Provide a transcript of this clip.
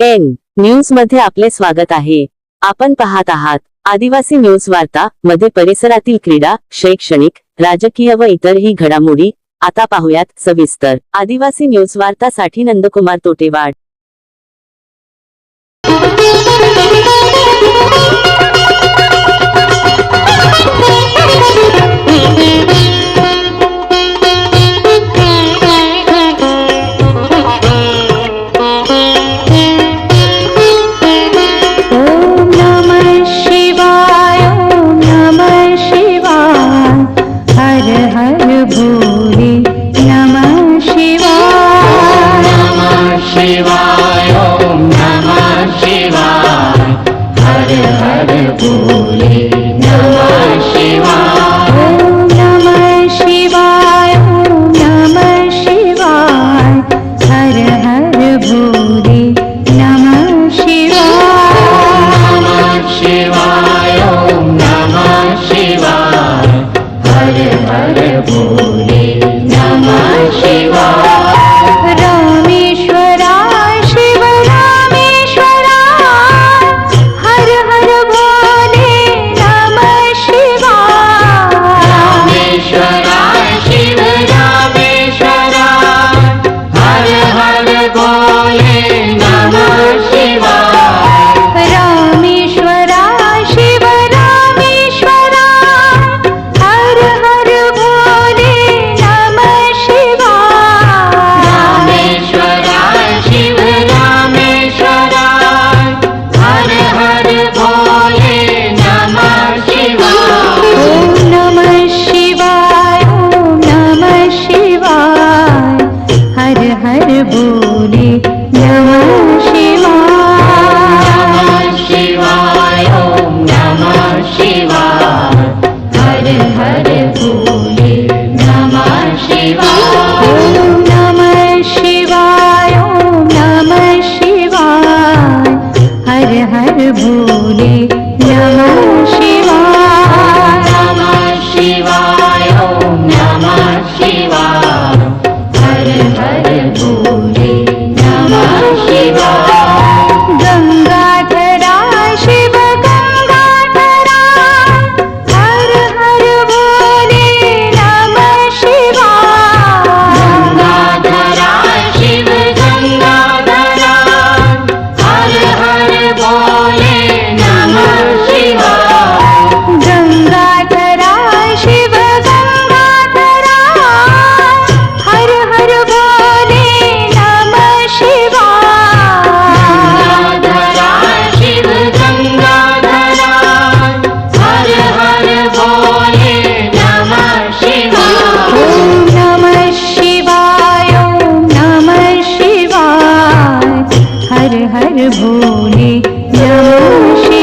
N न्यूजमध्ये आपले स्वागत आहे. आपण पाहत आहात आदिवासी न्यूज वार्ता मध्ये परिसरातील क्रीडा शैक्षणिक राजकीय व इतरही घडामोडी. आता पाहूयात सविस्तर. आदिवासी न्यूज वार्ता साठी नंदकुमार तोटेवाड. हर बोरी शिवा भोले जाशे